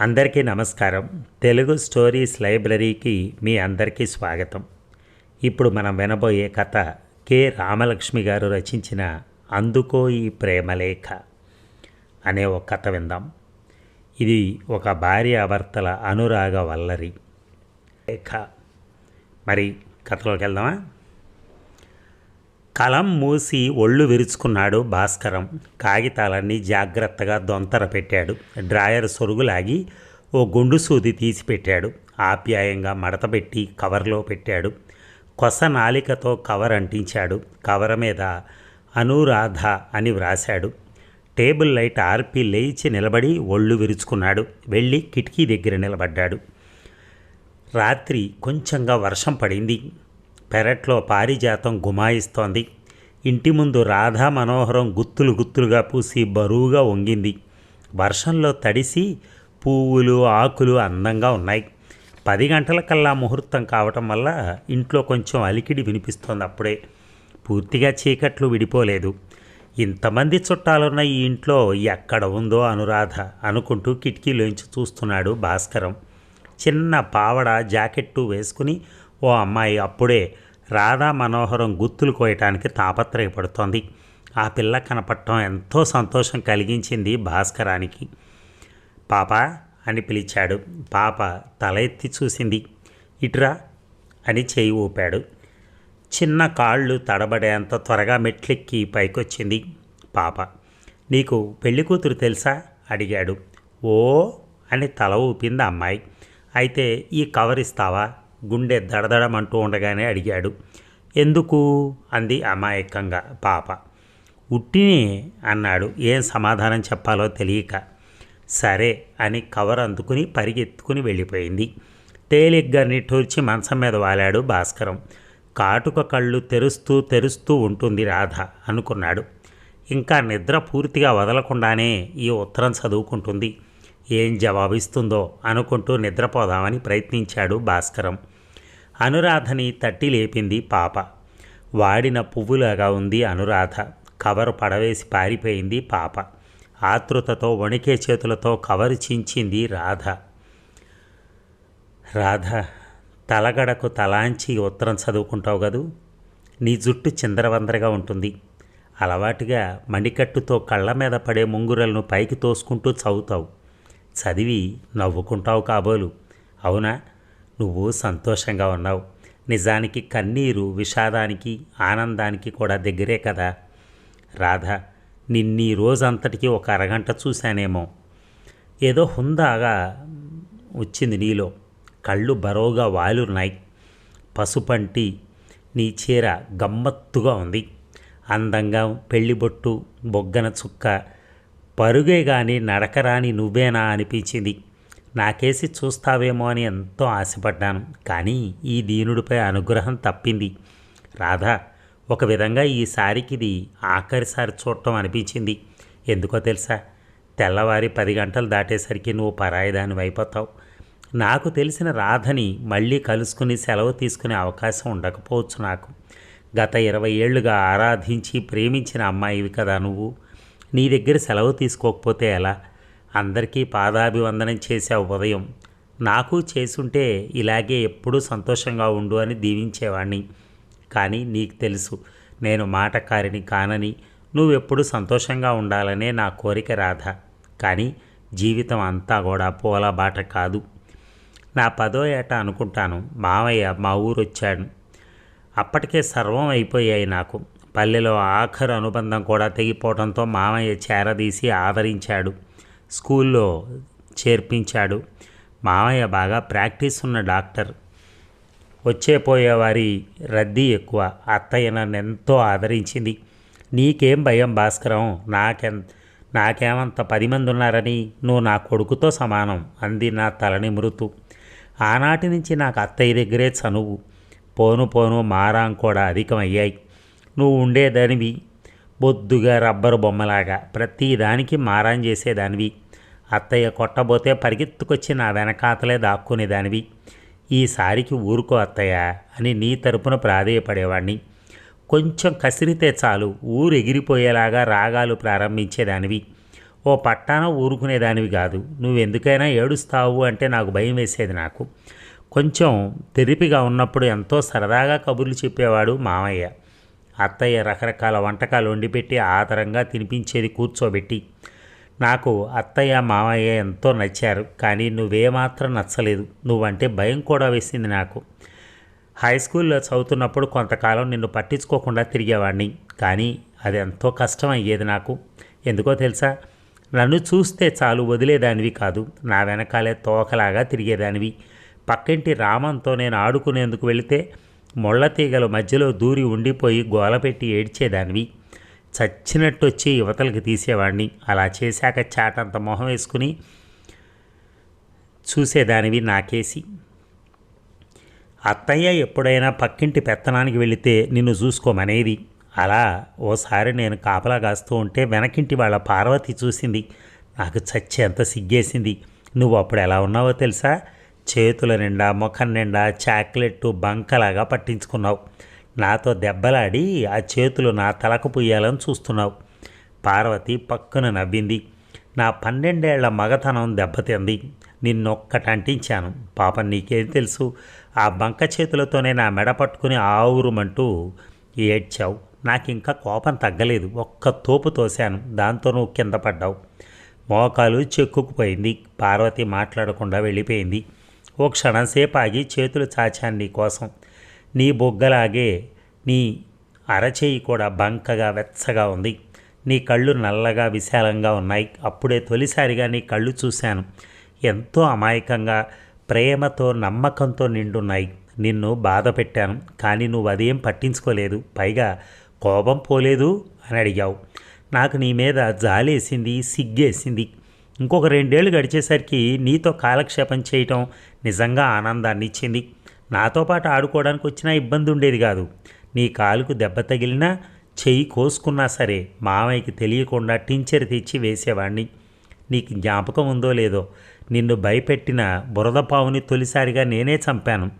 అందరికీ నమస్కారం. తెలుగు స్టోరీస్ లైబ్రరీకి మీ అందరికీ స్వాగతం. ఇప్పుడు మనం వినబోయే కథ కె. రామలక్ష్మి గారు రచించిన అందుకో ఈ ప్రేమలేఖ అనే ఒక కథ విందాం. ఇది ఒక భార్యాభర్తల అనురాగ వల్లరి. లేఖ. మరి కథలోకి వెళ్దామా? కలం మూసి ఒళ్ళు విరుచుకున్నాడు భాస్కరం. కాగితాలన్నీ జాగ్రత్తగా దొంతర పెట్టాడు. డ్రాయర్ సొరుగులాగి ఓ గుండు సూది తీసి పెట్టాడు ఆప్యాయంగా మడతపెట్టి కవర్లో పెట్టాడు. కొస నాలికతో కవర్ అంటించాడు. కవర్ మీద అనురాధ అని వ్రాశాడు. టేబుల్ లైట్ ఆర్పి లేచి నిలబడి ఒళ్ళు విరుచుకున్నాడు. వెళ్ళి కిటికీ దగ్గర నిలబడ్డాడు. రాత్రి కొంచెంగా వర్షం పడింది. పెరట్లో పారిజాతం గుమాయిస్తోంది. ఇంటి ముందు రాధా మనోహరం గుత్తులు గుత్తులుగా పూసి బరువుగా వంగింది. వర్షంలో తడిసి పువ్వులు ఆకులు అందంగా ఉన్నాయి. పది గంటలకల్లా ముహూర్తం కావటం వల్ల ఇంట్లో కొంచెం అలికిడి వినిపిస్తోంది అప్పుడే. పూర్తిగా చీకట్లు విడిపోలేదు. ఇంతమంది చుట్టాలున్న ఈ ఇంట్లో ఎక్కడ ఉందో అనురాధ అనుకుంటూ కిటికీలోంచి చూస్తున్నాడు భాస్కరం. చిన్న పావడ జాకెట్టు వేసుకుని ఓ అమ్మాయి అప్పుడే రాధా మనోహరం గుర్తులు కోయటానికి తాపత్రయపడుతోంది. ఆ పిల్ల కనపడటం ఎంతో సంతోషం కలిగించింది భాస్కరానికి. పాప అని పిలిచాడు. పాప తల ఎత్తి చూసింది. ఇట్రా అని చేయి ఊపాడు. చిన్న కాళ్ళు తడబడేంత త్వరగా మెట్లెక్కి పైకొచ్చింది పాప. నీకు పెళ్ళి కూతురు తెలుసా? అడిగాడు. ఓ అని తల ఊపింది అమ్మాయి. అయితే ఈ కవర్ ఇస్తావా? గుండె దడదడమంటూ ఉండగానే అడిగాడు. ఎందుకు? అంది అమాయకంగా పాప. ఉట్టినే అన్నాడు. ఏం సమాధానం చెప్పాలో తెలియక. సరే అని కవర్ అందుకుని పరిగెత్తుకుని వెళ్ళిపోయింది. తేలిగ్గా నిట్టూర్చి మంచం మీద వాలాడు భాస్కరం. కాటుక కళ్ళు తెరుస్తూ తెరుస్తూ ఉంటుంది రాధ అనుకున్నాడు. ఇంకా నిద్ర పూర్తిగా వదలకుండానే ఈ ఉత్తరం చదువుకుంటుంది. ఏం జవాబిస్తుందో అనుకుంటూ నిద్రపోదామని ప్రయత్నించాడు భాస్కరం. అనురాధని తట్టి లేపింది పాప. వాడిన పువ్వులాగా ఉంది అనురాధ. కవరు పడవేసి పారిపోయింది పాప. ఆతృతతో వణికే చేతులతో కవరు చించింది రాధ. రాధ తలగడకు తలాంచి ఉత్తరం చదువుకుంటావు కదూ? నీ జుట్టు చిందరవందరగా ఉంటుంది. అలవాటుగా మణికట్టుతో కళ్ళ మీద పడే ముంగురలను పైకి తోసుకుంటూ చదువుతావు. చదివి నవ్వుకుంటావు కాబోలు. అవునా? నువ్వు సంతోషంగా ఉన్నావు. నిజానికి కన్నీరు విషాదానికి ఆనందానికి కూడా దగ్గరే కదా. రాధ నిన్నీ రోజంతటికి ఒక అరగంట చూశానేమో. ఏదో హుందాగా వచ్చింది నీలో. కళ్ళు బరోగా వాలున్నాయి. పసుపంటి నీ చీర గమ్మత్తుగా ఉంది. అందంగా పెళ్ళిబొట్టు బొగ్గన చుక్క పరుగే గాని నడకరాని నువ్వేనా అనిపించింది. నాకేసి చూస్తావేమో అని ఎంతో ఆశపడ్డాను. కానీ ఈ దీనుడిపై అనుగ్రహం తప్పింది. రాధ ఒక విధంగా ఈసారికి ఇది ఆఖరిసారి చూడటం అనిపించింది. ఎందుకో తెలుసా? తెల్లవారి పది గంటలు దాటేసరికి నువ్వు పరాయిదాని అయిపోతావు నాకు తెలిసిన రాధని మళ్ళీ కలుసుకుని సెలవు తీసుకునే అవకాశం ఉండకపోవచ్చు నాకు. గత ఇరవై ఏళ్ళుగా ఆరాధించి ప్రేమించిన అమ్మాయివి కదా నువ్వు. నీ దగ్గర సెలవు తీసుకోకపోతే ఎలా? అందరికీ పాదాభివందనం చేసే ఉదయం. నాకు చేసుంటే ఇలాగే ఎప్పుడూ సంతోషంగా ఉండు అని దీవించేవాణ్ణి. కానీ నీకు తెలుసు నేను మాటకారిని కానని నువ్వెప్పుడు సంతోషంగా ఉండాలనే నా కోరిక రాధ. కానీ జీవితం అంతా కూడా పూల బాట కాదు. నా పదో ఏట అనుకుంటాను మామయ్య మా ఊరు వచ్చాడు అప్పటికే సర్వం అయిపోయాయి నాకు. పల్లెలో ఆఖరు అనుబంధం కూడా తెగిపోవడంతో మామయ్య చేరదీసి ఆదరించాడు. స్కూల్లో చేర్పించాడు. మామయ్య బాగా ప్రాక్టీస్ ఉన్న డాక్టర్. వచ్చే పోయేవారి రద్దీ ఎక్కువ. అత్తయ్య నన్ను ఎంతో ఆదరించింది. నీకేం భయం భాస్కరం? నాకెం నాకేమంత పది మంది ఉన్నారని నువ్వు నా కొడుకుతో సమానం అంది నా తలని మృతు ఆనాటి నుంచి నాకు అత్తయ్య దగ్గరే చనువు. పోను పోను మారాం కూడా అధికమయ్యాయి. నువ్వు ఉండేదానివి బొద్దుగా రబ్బరు బొమ్మలాగా ప్రతిదానికి మారాం చేసేదానివి. అత్తయ్య కొట్టబోతే పరిగెత్తుకొచ్చి నా వెనకాతలే దాక్కునేదానివి. ఈసారికి ఊరుకో అత్తయ్య అని నీ తరపున ప్రాధేయపడేవాణ్ణి. కొంచెం కసిరితే చాలు ఊరు ఎగిరిపోయేలాగా రాగాలు ప్రారంభించేదానివి. ఓ పట్టాన ఊరుకునేదానివి కాదు. నువ్వెందుకైనా ఏడుస్తావు అంటే నాకు భయం వేసేది నాకు. కొంచెం తెరిపిగా ఉన్నప్పుడు ఎంతో సరదాగా కబుర్లు చెప్పేవాడు మామయ్య. అత్తయ్య రకరకాల వంటకాలు వండిపెట్టి ఆదరంగా తినిపించేది కూర్చోబెట్టి. నాకు అత్తయ్య మామయ్య ఎంతో నచ్చారు కానీ నువ్వేమాత్రం నచ్చలేదు. నువ్వంటే భయం కూడా వేసింది నాకు. హై స్కూల్లో చదువుతున్నప్పుడు కొంతకాలం నిన్ను పట్టించుకోకుండా తిరిగేవాడిని కానీ అది ఎంతో కష్టం అయ్యేది నాకు. ఎందుకో తెలుసా? నన్ను చూస్తే చాలు వదిలేదానివి కాదు నా వెనకాలే తోకలాగా తిరిగేదానివి. పక్కింటి రామంతో నేను ఆడుకునేందుకు వెళితే ముళ్ళ తీగల మధ్యలో దూరి ఉండిపోయి గోలపెట్టి ఏడ్చేదానివి. చచ్చినట్టు వచ్చి తీసేవాడిని అలా చేశాక చాటంత మొహం వేసుకుని చూసేదానివి నాకేసి అత్తయ్య ఎప్పుడైనా పక్కింటి పెత్తనానికి వెళితే నిన్ను చూసుకోమనేది. అలా ఓసారి నేను కాపలా కాస్తూ ఉంటే వెనకింటి వాళ్ళ పార్వతి చూసింది. నాకు చచ్చి ఎంత సిగ్గేసింది. నువ్వు అప్పుడు ఎలా ఉన్నావో తెలుసా? చేతుల నిండా ముఖం నిండా చాక్లెట్ బంకలాగా పట్టించుకున్నావు. నాతో దెబ్బలాడి ఆ చేతులు నా తలకు పుయ్యాలని చూస్తున్నావు. పార్వతి పక్కన నవ్వింది. నా పన్నెండేళ్ళ మగతనం దెబ్బతింది. నిన్నొక్కటంటించాను పాపం నీకేం తెలుసు? ఆ బంక చేతులతోనే నా మెడ పట్టుకుని ఆవురుమంటూ ఏడ్చావు. నాకు ఇంకా కోపం తగ్గలేదు. ఒక్క తోపు తోశాను. దాంతో నువ్వు కింద పడ్డావు. మోకాలు చెక్కుకుపోయింది. పార్వతి మాట్లాడకుండా వెళ్ళిపోయింది. ఓ క్షణంసేపాగి చేతులు చాచాను నీ కోసం. నీ బొగ్గలాగే నీ అరచేయి కూడా బంకగా వెచ్చగా ఉంది. నీ కళ్ళు నల్లగా విశాలంగా ఉన్నాయి. అప్పుడే తొలిసారిగా నీ కళ్ళు చూశాను. ఎంతో అమాయకంగా ప్రేమతో నమ్మకంతో నిండున్నాయి. నిన్ను బాధ పెట్టాను. కానీ నువ్వు అదేం పట్టించుకోలేదు. పైగా కోపం పోలేదు అని అడిగావు. నాకు నీ మీద జాలేసింది సిగ్గేసింది. ఇంకొక రెండేళ్ళు గడిచేసరికి నీతో కాలక్షేపం చేయటం నిజంగా ఆనందాన్ని ఇచ్చింది. నాతో పాటు ఆడుకోవడానికి వచ్చినా ఇబ్బంది ఉండేది కాదు. నీ కాలుకు దెబ్బ తగిలినా చెయ్యి కోసుకున్నా సరే మామయ్యకి తెలియకుండా టించర్ తెచ్చి వేసేవాణ్ణి. నీకు జ్ఞాపకం ఉందో లేదో నిన్ను భయపెట్టిన బురద పావుని తొలిసారిగా నేనే చంపాను.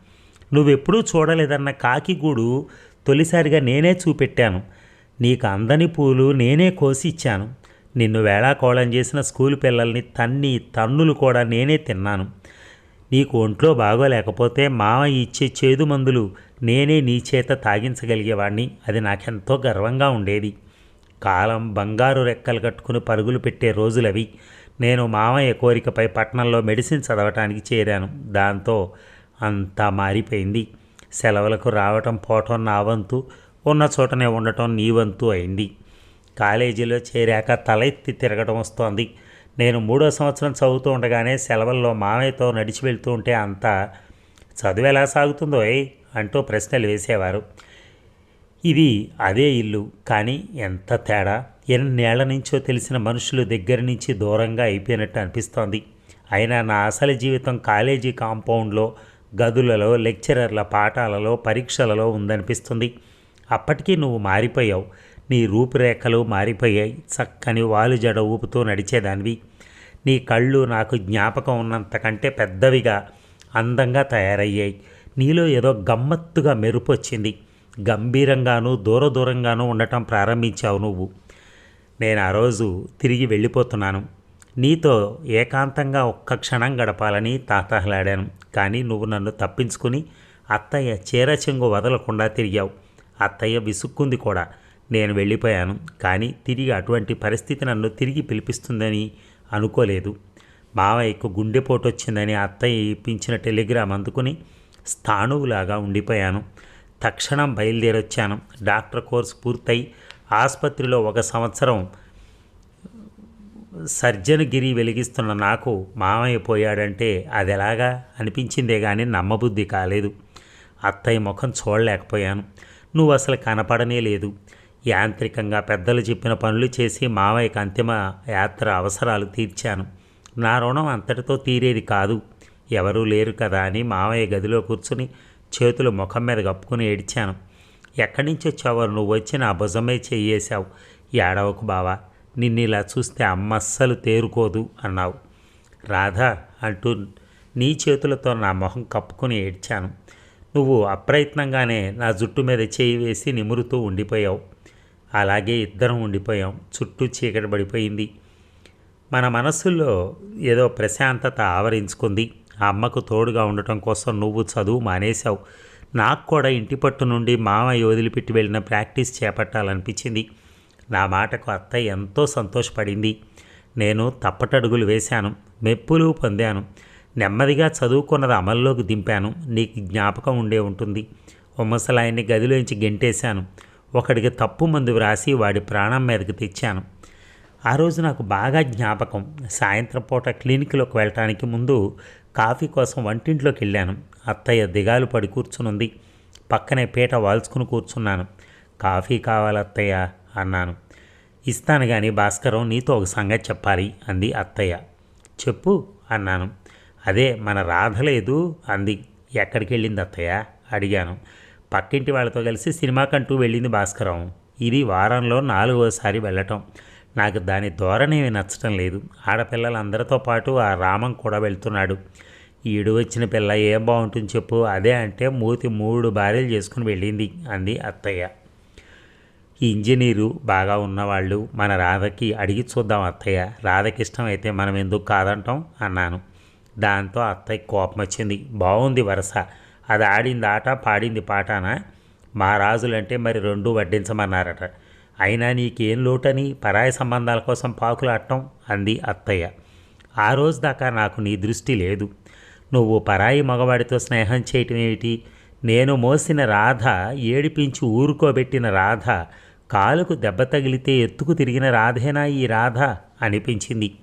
నువ్వెప్పుడూ చూడలేదన్న కాకిగూడు తొలిసారిగా నేనే చూపెట్టాను. నీకు అందని పూలు నేనే కోసి ఇచ్చాను. నిన్ను వేళాకోళం చేసిన స్కూల్ పిల్లల్ని తన్ని తన్నులు కూడా నేనే తిన్నాను. నీకు ఒంట్లో బాగోలేకపోతే మామ ఇచ్చే చేదు మందులు నేనే నీ చేత తాగించగలిగేవాణ్ణి. అది నాకెంతో గర్వంగా ఉండేది. కాలం బంగారు రెక్కలు కట్టుకుని పరుగులు పెట్టే రోజులవి. నేను మామయ్య కోరికపై పట్టణంలో మెడిసిన్ చదవటానికి చేరాను. దాంతో అంతా మారిపోయింది. సెలవులకు రావటం పోవటం నా వంతు. ఉన్న చోటనే ఉండటం నీ వంతు అయింది. కాలేజీలో చేరాక తల ఎత్తి తిరగడం వస్తోంది. నేను మూడో సంవత్సరం చదువుతూ ఉండగానే సెలవుల్లో మామయ్యతో నడిచి వెళ్తూ ఉంటే అంతా చదువు ఎలా సాగుతుందో ఏ అంటూ ప్రశ్నలు వేసేవారు. ఇది అదే ఇల్లు కానీ ఎంత తేడా? ఎన్నేళ్ళ నుంచో తెలిసిన మనుషులు దగ్గర నుంచి దూరంగా అయిపోయినట్టు అనిపిస్తోంది. అయినా నా అసలు జీవితం కాలేజీ కాంపౌండ్లో గదులలో లెక్చరర్ల పాఠాలలో పరీక్షలలో ఉందనిపిస్తుంది. అప్పటికీ నువ్వు మారిపోయావు. నీ రూపురేఖలు మారిపోయాయి. చక్కని వాలు జడ ఊపుతూ నడిచేదానివి. నీ కళ్ళు నాకు జ్ఞాపకం ఉన్నంతకంటే పెద్దవిగా అందంగా తయారయ్యాయి. నీలో ఏదో గమ్మత్తుగా మెరుపు వచ్చింది. గంభీరంగానూ దూర దూరంగానూ ఉండటం ప్రారంభించావు నువ్వు. నేను ఆ రోజు తిరిగి వెళ్ళిపోతున్నాను. నీతో ఏకాంతంగా ఒక్క క్షణం గడపాలని తాతహలాడాను. కానీ నువ్వు నన్ను తప్పించుకుని అత్తయ్య చీర చెంగు వదలకుండా తిరిగావు. అత్తయ్య విసుక్కుంది కూడా. నేను వెళ్ళిపోయాను కానీ తిరిగి అటువంటి పరిస్థితి నన్ను తిరిగి పిలిపిస్తుందని అనుకోలేదు. మావయ్యకు గుండెపోటు వచ్చిందని అత్తయ్య ఇప్పించిన టెలిగ్రామ్ అందుకుని స్థాణువులాగా ఉండిపోయాను. తక్షణం బయలుదేరొచ్చాను. డాక్టర్ కోర్స్ పూర్తయి ఆసుపత్రిలో ఒక సంవత్సరం సర్జనగిరి వెలిగిస్తున్న నాకు మామయ్య పోయాడంటే అది ఎలాగా అనిపించిందే కానీ నమ్మబుద్ధి కాలేదు. అత్తయ్య ముఖం చూడలేకపోయాను. నువ్వు అసలు కనపడనే లేదు. యాంత్రికంగా పెద్దలు చెప్పిన పనులు చేసి మావయ్యకు అంతిమ యాత్ర అవసరాలు తీర్చాను. నా రుణం అంతటితో తీరేది కాదు. ఎవరూ లేరు కదా అని మావయ్య గదిలో కూర్చుని చేతులు ముఖం మీద కప్పుకుని ఏడ్చాను. ఎక్కడి నుంచి వచ్చావో? నువ్వు వచ్చి నా భుజమే చెయ్యేశావు ఏడవకు బావా నిన్ను ఇలా చూస్తే అమ్మ అస్సలు తేరుకోదు అన్నావు. రాధా అంటూ నీ చేతులతో నా మొహం కప్పుకొని ఏడ్చాను. నువ్వు అప్రయత్నంగానే నా జుట్టు మీద చేయి వేసి నిమురుతూ ఉండిపోయావు. అలాగే ఇద్దరం ఉండిపోయాం. చుట్టూ చీకటి పడిపోయింది. మన మనస్సులో ఏదో ప్రశాంతత ఆవరించుకుంది. ఆ అమ్మకు తోడుగా ఉండటం కోసం నువ్వు చదువు మానేశావు. నాకు కూడా ఇంటి పట్టు నుండి మామయ్య వదిలిపెట్టి వెళ్ళిన ప్రాక్టీస్ చేపట్టాలనిపించింది. నా మాటకు అత్తయ్య ఎంతో సంతోషపడింది. నేను తప్పటడుగులు వేశాను. మెప్పులు పొందాను. నెమ్మదిగా చదువుకున్నది అమల్లోకి దింపాను. నీకు జ్ఞాపకం ఉండే ఉంటుంది. ఓ ముసలాయన్ని గదిలోంచి గెంటేశాను. ఒకడికి తప్పు మందు వ్రాసి వాడి ప్రాణం మీదకి తెచ్చాను. ఆ రోజు నాకు బాగా జ్ఞాపకం. సాయంత్రం పూట క్లినిక్లోకి వెళ్ళటానికి ముందు కాఫీ కోసం వంటింట్లోకి వెళ్ళాను. అత్తయ్య దిగాలు పడి కూర్చునుంది. పక్కనే పీట వాల్చుకుని కూర్చున్నాను. కాఫీ కావాలి అత్తయ్య అన్నాను. ఇస్తాను కానీ భాస్కరం నీతో ఒక సంగతి చెప్పాలి అంది అత్తయ్య. చెప్పు అన్నాను. అదే మన రాధ లేదు అంది. ఎక్కడికి వెళ్ళింది అత్తయ్య? అడిగాను. పక్కింటి వాళ్ళతో కలిసి సినిమాకంటూ వెళ్ళింది భాస్కరం. ఇది వారంలో నాలుగోసారి వెళ్ళటం. నాకు దాని ధోరణి నచ్చటం లేదు. ఆడపిల్లలందరితో పాటు ఆ రామం కూడా వెళ్తున్నాడు. ఈడు వచ్చిన పిల్ల ఏం బాగుంటుంది చెప్పు అదే అంటే మూతి మూడు భార్యలు చేసుకుని వెళ్ళింది అంది అత్తయ్య. ఇంజనీరు బాగా ఉన్నవాళ్ళు మన రాధకి అడిగి చూద్దాం అత్తయ్య. రాధకి ఇష్టం అయితే మనం ఎందుకు కాదంటాం? అన్నాను. దాంతో అత్తయ్య కోపం వచ్చింది బాగుంది వరస. అది ఆడింది ఆట పాడింది పాటాన? మా రాజులంటే మరి రెండు వడ్డించమన్నారట. అయినా నీకేం లోటని? పరాయి సంబంధాల కోసం పాకులాడటం అంది అత్తయ్య. ఆ రోజు దాకా నాకు నీ దృష్టి లేదు. నువ్వు పరాయి మగవాడితో స్నేహం చేయటం ఏమిటి? నేను మోసిన రాధ ఏడిపించి ఊరుకోబెట్టిన రాధ కాలుకు దెబ్బ తగిలితే ఎత్తుకు తిరిగిన రాధేనా ఈ రాధ? అనిపించింది.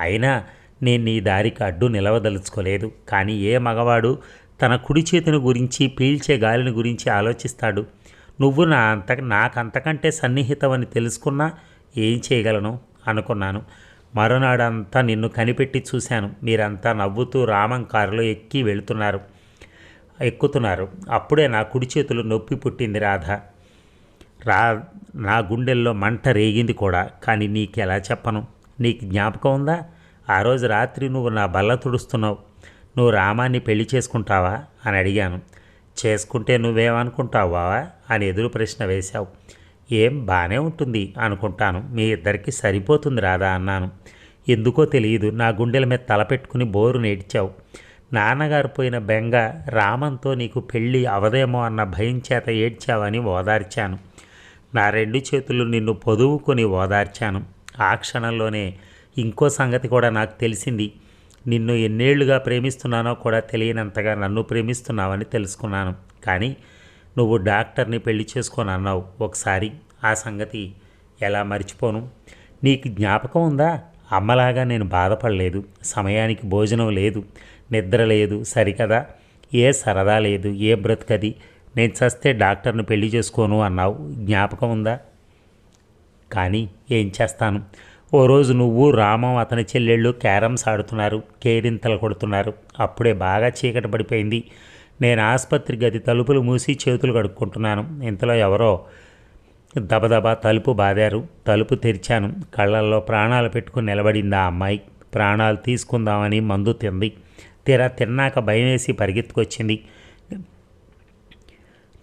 అయినా నేను నీ దారికి అడ్డు నిలవదలుచుకోలేదు. కానీ ఏ మగవాడు తన కుడి చేతిని గురించి పీల్చే గాలిని గురించి ఆలోచిస్తాడు. నువ్వు నా అంత నాకంతకంటే సన్నిహితమని తెలుసుకున్నా ఏం చేయగలను? అనుకున్నాను. మరునాడంతా నిన్ను కనిపెట్టి చూశాను. మీరంతా నవ్వుతూ రామం కారులో ఎక్కి వెళుతున్నారు ఎక్కుతున్నారు. అప్పుడే నా కుడి చేతులు నొప్పి పుట్టింది రాధ. రా నా గుండెల్లో మంట రేగింది కూడా కానీ నీకు ఎలా చెప్పను? నీకు జ్ఞాపకం ఉందా? ఆ రోజు రాత్రి నువ్వు నా బల్ల తుడుస్తున్నావు. నువ్వు రామాన్ని పెళ్ళి చేసుకుంటావా? అని అడిగాను. చేసుకుంటే నువ్వేమనుకుంటావా అని ఎదురు ప్రశ్న వేశావు. ఏం బాగానే ఉంటుంది అనుకుంటాను. మీ ఇద్దరికి సరిపోతుంది రాదా అన్నాను. ఎందుకో తెలియదు. నా గుండెల మీద తలపెట్టుకుని బోరు నేడ్చావు నాన్నగారు పోయిన బెంగ రామంతో నీకు పెళ్ళి అవదేమో అన్న భయం చేత ఏడ్చావని ఓదార్చాను. నా రెండు చేతులు నిన్ను పొదువుకొని ఓదార్చాను. ఆ క్షణంలోనే ఇంకో సంగతి కూడా నాకు తెలిసింది. నిన్ను ఎన్నేళ్ళుగా ప్రేమిస్తున్నానో కూడా తెలియనంతగా నన్ను ప్రేమిస్తున్నావని తెలుసుకున్నాను. కానీ నువ్వు డాక్టర్ని పెళ్ళి చేసుకొని అన్నావు. ఒకసారి ఆ సంగతి ఎలా మర్చిపోను? నీకు జ్ఞాపకం ఉందా? అమ్మలాగా నేను బాధపడలేదు. సమయానికి భోజనం లేదు. నిద్ర లేదు. సరికదా? ఏ సరదా లేదు. ఏ బ్రతుకది? నేను చస్తే డాక్టర్ని పెళ్ళి చేసుకోను అన్నావు. జ్ఞాపకం ఉందా? కానీ ఏం చేస్తాను? ఓ రోజు నువ్వు రామం అతని చెల్లెళ్ళు క్యారమ్స్ ఆడుతున్నారు కేరింతలు కొడుతున్నారు. అప్పుడే బాగా చీకటి పడిపోయింది. నేను ఆసుపత్రి గది తలుపులు మూసి చేతులు కడుక్కుంటున్నాను. ఇంతలో ఎవరో దబదబా తలుపు బాదారు. తలుపు తెరిచాను. కళ్ళల్లో ప్రాణాలు పెట్టుకుని నిలబడింది ఆ అమ్మాయి. ప్రాణాలు తీసుకుందామని మందు తింది. తీరా తిన్నాక భయం వేసి పరిగెత్తుకొచ్చింది.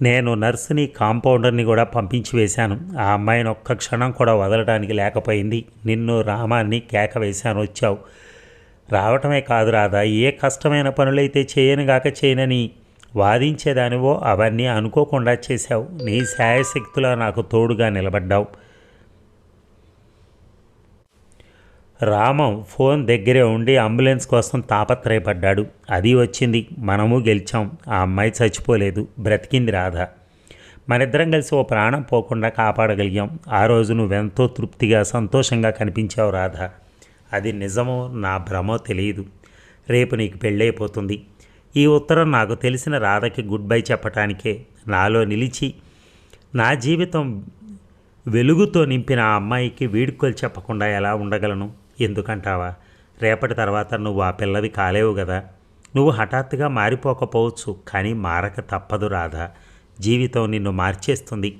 నేను నర్సుని కాంపౌండర్ని కూడా పంపించి వేశాను. ఆ అమ్మాయిని ఒక్క క్షణం కూడా వదలడానికి లేకపోయింది. నిన్ను రామాన్ని కేక వేశాను వచ్చావు. రావటమే కాదు రాదా ఏ కష్టమైన పనులైతే చేయనుగాక చేయనని వాదించేదానివో అవన్నీ అనుకోకుండా చేశావు. నీ శాయశక్తులా నాకు తోడుగా నిలబడ్డావు. రామం ఫోన్ దగ్గరే ఉండి అంబులెన్స్ కోసం తాపత్రయపడ్డాడు. అది వచ్చింది. మనము గెలిచాం. ఆ అమ్మాయి చచ్చిపోలేదు. బ్రతికింది రాధ. మనిద్దరం కలిసి ఓ ప్రాణం పోకుండా కాపాడగలిగాం. ఆ రోజు నువ్వెంతో తృప్తిగా సంతోషంగా కనిపించావు రాధ. అది నిజమో నా భ్రమో తెలియదు. రేపు నీకు పెళ్ళైపోతుంది. ఈ ఉత్తరం నాకు తెలిసిన రాధకి గుడ్ బై చెప్పటానికే. నాలో నిలిచి నా జీవితం వెలుగుతో నింపిన ఆ అమ్మాయికి వీడుకోలు చెప్పకుండా ఎలా ఉండగలను? ఎందుకంటావా? రేపటి తర్వాత నువ్వు ఆ పిల్లవి కాలేవు కదా నువ్వు హఠాత్తుగా మారిపోకపోవచ్చు కానీ మారక తప్పదు రాధా. జీవితం నిన్ను మార్చేస్తుంది.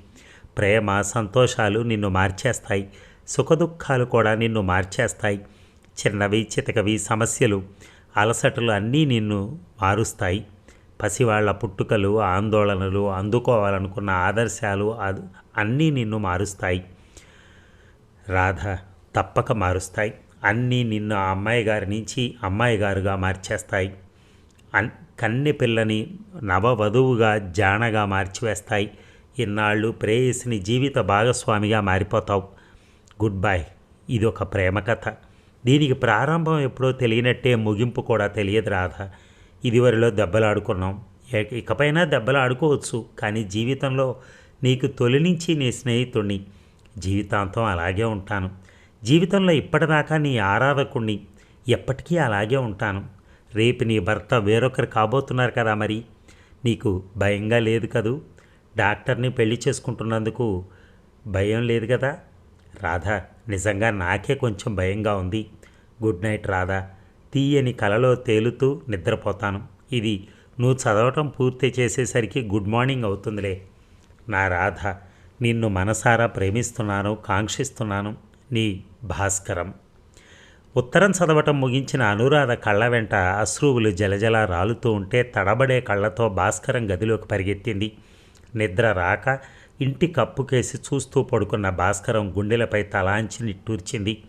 ప్రేమ సంతోషాలు నిన్ను మార్చేస్తాయి. సుఖదుఖాలు కూడా నిన్ను మార్చేస్తాయి. చిన్నవి చితకవి సమస్యలు అలసటలు అన్నీ నిన్ను మారుస్తాయి. పసివాళ్ళ పుట్టుకలు ఆందోళనలు అందుకోవాలనుకున్న ఆదర్శాలు అన్నీ నిన్ను మారుస్తాయి. రాధ తప్పక మారుస్తాయి. అన్నీ నిన్ను ఆ అమ్మాయి గారి నుంచి అమ్మాయి గారుగా మార్చేస్తాయి. అన్ కన్నె పిల్లని నవవధువుగా జానగా మార్చివేస్తాయి. ఇన్నాళ్ళు ప్రేయసిని జీవిత భాగస్వామిగా మారిపోతావు. గుడ్ బాయ్ ఇది ఒక ప్రేమ కథ. దీనికి ప్రారంభం ఎప్పుడో తెలియనట్టే ముగింపు కూడా తెలియదు రాధ. ఇదివరలో దెబ్బలాడుకున్నాం. ఇకపైనా దెబ్బలు ఆడుకోవచ్చు కానీ జీవితంలో నీకు తొలి నుంచి నీ స్నేహితుణ్ణి. జీవితాంతం అలాగే ఉంటాను. జీవితంలో ఇప్పటిదాకా నీ ఆరాధకుణ్ణి ఎప్పటికీ అలాగే ఉంటాను. రేపు నీ భర్త వేరొకరు కాబోతున్నారు కదా మరి. నీకు భయంగా లేదు కదూ? డాక్టర్ని పెళ్ళి చేసుకుంటున్నందుకు భయం లేదు కదా? రాధా నిజంగా నాకే కొంచెం భయంగా ఉంది. Good night Radha. తీయని కలలో తేలుతూ నిద్రపోతాను. ఇది నువ్వు చదవటం పూర్తి చేసేసరికి గుడ్ మార్నింగ్ అవుతుందిలే. నా రాధ నిన్ను మనసారా ప్రేమిస్తున్నాను కాంక్షిస్తున్నాను. నీ భాస్కరం. ఉత్తరం చదవటం ముగించిన అనురాధ కళ్ళ వెంట అశ్రువులు జలజల రాలుతూ ఉంటే తడబడే కళ్ళతో భాస్కరం గదిలోకి పరిగెత్తింది. నిద్ర రాక ఇంటి కప్పుకేసి చూస్తూ పడుకున్న భాస్కరం గుండెలపై తలాంచి నిట్టూర్చింది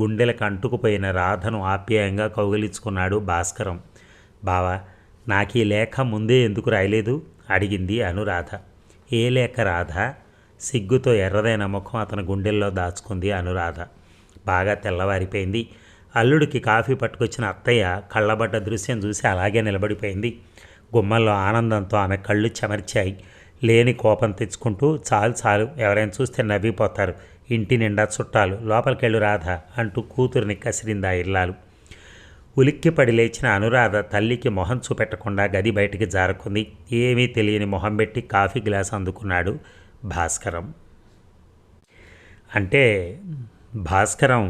గుండెలకు అంటుకుపోయిన రాధను ఆప్యాయంగా కౌగిలించుకున్నాడు భాస్కరం. బావా నాకు ఈ లేఖ ముందే ఎందుకు రాయలేదు? అడిగింది అనురాధ. ఏ లేఖ రాధ? సిగ్గుతో ఎర్రదైన ముఖం అతని గుండెల్లో దాచుకుంది అనురాధ. బాగా తెల్లవారిపోయింది. అల్లుడికి కాఫీ పట్టుకొచ్చిన అత్తయ్య కళ్ళబడ్డ దృశ్యం చూసి అలాగే నిలబడిపోయింది. గుమ్మల్లో ఆనందంతో ఆమె కళ్ళు చెమర్చాయి. లేని కోపం తెచ్చుకుంటూ చాలు చాలు ఎవరైనా చూస్తే నవ్విపోతారు. ఇంటి నిండా చుట్టాలు లోపలికెళ్ళు రాధ అంటూ కూతురిని కసిరిందా ఇల్లాలు. ఉలిక్కిపడి లేచిన అనురాధ తల్లికి మొహం చూపెట్టకుండా గది బయటికి జారుకుంది. ఏమీ తెలియని మొహం పెట్టి కాఫీ గ్లాస్ అందుకున్నాడు. భాస్కరం. అంటే భాస్కరం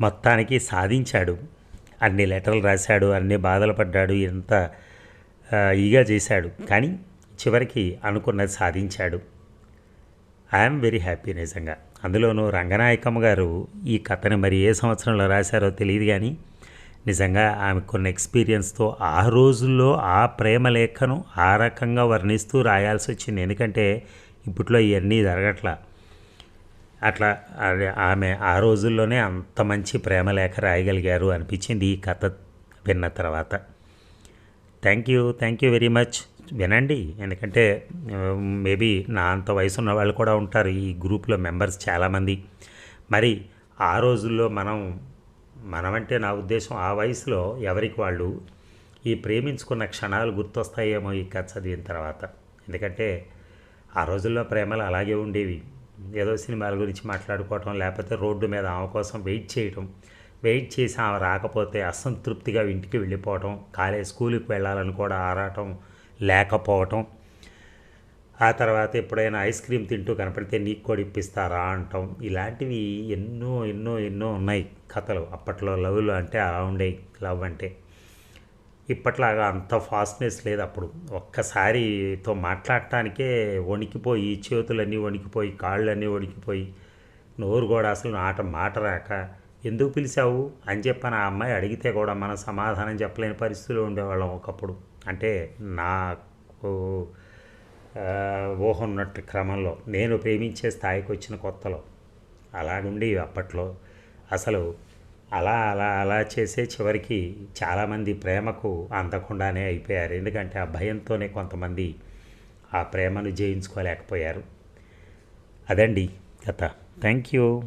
మొత్తానికి సాధించాడు. అన్ని లెటర్లు రాశాడు అన్ని బాధలు పడ్డాడు ఎంత ఈగా చేశాడు. కానీ చివరికి అనుకున్నది సాధించాడు. ఐఎమ్ వెరీ హ్యాపీ నిజంగా. అందులోనూ రంగనాయకమ్మ గారు ఈ కథని మరి ఏ సంవత్సరంలో రాశారో తెలియదు కానీ నిజంగా ఆమె కొన్ని ఎక్స్పీరియన్స్తో ఆ రోజుల్లో ఆ ప్రేమ లేఖను ఆ రకంగా వర్ణిస్తూ రాయాల్సి వచ్చింది. ఎందుకంటే ఇప్పట్లో ఇవన్నీ జరగట్లా. అట్లా ఆమె ఆ రోజుల్లోనే అంత మంచి ప్రేమ లేఖ రాయగలిగారు అనిపించింది ఈ కథ విన్న తర్వాత. Thank you thank you very much. వినండి. ఎందుకంటే మేబీ నా అంత వయసు ఉన్న వాళ్ళు కూడా ఉంటారు ఈ గ్రూప్లో మెంబర్స్ చాలామంది. మరి ఆ రోజుల్లో మనం మనమంటే నా ఉద్దేశం ఆ వయసులో ఎవరికి వాళ్ళు ఈ ప్రేమించుకున్న క్షణాలు గుర్తొస్తాయేమో ఈ కథ చదివిన తర్వాత. ఎందుకంటే ఆ రోజుల్లో ప్రేమలు అలాగే ఉండేవి. ఏదో సినిమాల గురించి మాట్లాడుకోవటం లేకపోతే రోడ్డు మీద ఆమె కోసం వెయిట్ చేయటం వెయిట్ చేసి ఆమె రాకపోతే అసంతృప్తిగా ఇంటికి వెళ్ళిపోవటం కాలేజ్ స్కూల్కి వెళ్ళాలని కూడా ఆరాటం లేకపోవటం ఆ తర్వాత ఎప్పుడైనా ఐస్ క్రీమ్ తింటూ కనపడితే నీకు కూడా ఇప్పిస్తారా అంటాం. ఇలాంటివి ఎన్నో ఎన్నో ఎన్నో ఉన్నాయి కథలు. అప్పట్లో లవ్లు అంటే అలా ఉండేవి లవ్ అంటే. ఇప్పట్లాగా అంత ఫాస్ట్నెస్ లేదు అప్పుడు. ఒక్కసారితో మాట్లాడటానికే వణికిపోయి చేతులన్నీ వణికిపోయి కాళ్ళన్నీ వణికిపోయి నోరు కూడా అసలు ఆట మాట రాక ఎందుకు పిలిచావు? అని చెప్పని ఆ అమ్మాయి అడిగితే కూడా మనం సమాధానం చెప్పలేని పరిస్థితిలో ఉండేవాళ్ళం ఒకప్పుడు. అంటే నాకు ఊహ ఉన్నట్టు క్రమంలో నేను ప్రేమించే స్థాయికి వచ్చిన కొత్తలో. అలాగుండి అప్పట్లో. అసలు అలా అలా అలా చేసే చివరికి చాలామంది ప్రేమకు అందకుండానే అయిపోయారు. ఎందుకంటే ఆ భయంతోనే కొంతమంది ఆ ప్రేమను జయించుకోలేకపోయారు. అదండి కథ. Thank you.